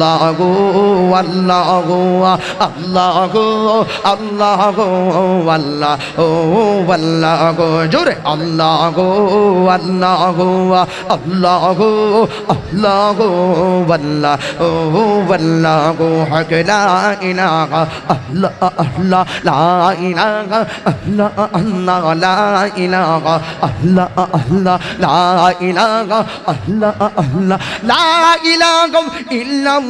আল্লাহ গো আল্লাহ গো আল্লাহ গো আল্লাহ গো আল্লাহ ও আল্লাহ গো জোরে আল্লাহ গো আল্লাহ গো আল্লাহ গো আল্লাহ গো আল্লাহ ও আল্লাহ গো হক লা ইলাহা আল্লাহ আল্লাহ লা ইলাহা আল্লাহ আল্লাহ লা ইলাহা আল্লাহ আল্লাহ লা ইলাহা আল্লাহ আল্লাহ লা ইলাহা ইল্লাল্লাহ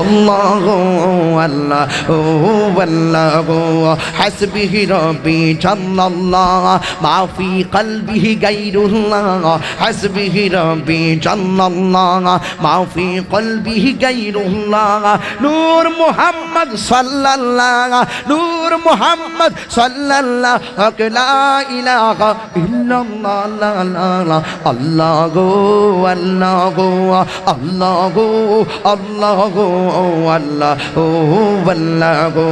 আল্লাহ আল্লাহ ও আল্লাহ হাসবিহি রবি জান্নাল্লাহ মাফি কলবিহি গাইরুল্লাহ হাসবিহি রবি জান্নাল্লাহ মাফি কলবিহি গাইরুল্লাহ নূর মুহাম্মদ সাল্লাল্লাহ, নূর মুহাম্মদ সাল্লাল্লাহ, হক লা ইলাহা ইল্লাল্লাহ, লা লা আল্লাহ গো আল্লাহ গো আল্লাহ গো আল্লাহ গো अल्लाह हो वल्ला गो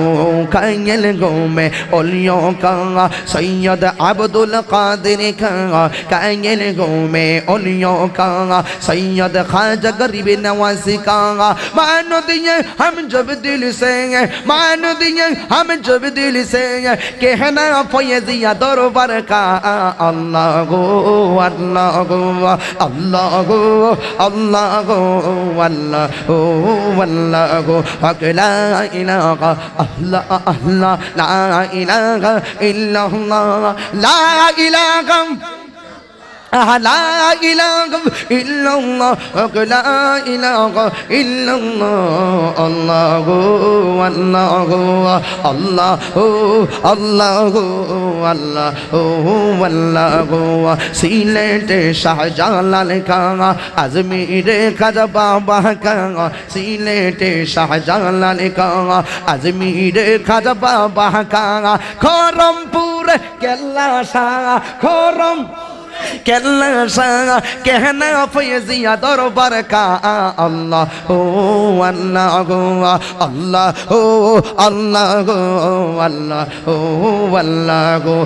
कैल गो में ओलियो का सैयद अब्दुल कादिर का कैल गो में ओलियो का सैयद खाजा गरीब नवासी का मानो दिए हम जब दिल से मानो दिए हम जब दिल से कहना फैजिया दरबार का अल्लाह गो अल्लाह गो अल्लाह गो अल्लाह गो अल्लाह हो अल्लाह الله حق لا إله أهلا أهلا لا إله إلا الله لا إله لا إله إلا الله لا إله إلا الله الله الله الله الله الله الله সিলেটে শাহজালাল কা আজমিরে খাজা বাবা কা সিলেটে শাহজালাল কা আজমিরে খাজা বাবা কা খরমপুর কেল্লা শাহ খরম কেল্লা শাহ কেহনা ফয়জিয়া দরবার কা আল্লাহ, ও আল্লাহ গো, আল্লাহ, ও আল্লাহ গো, আল্লাহ, ও আল্লাহ গো।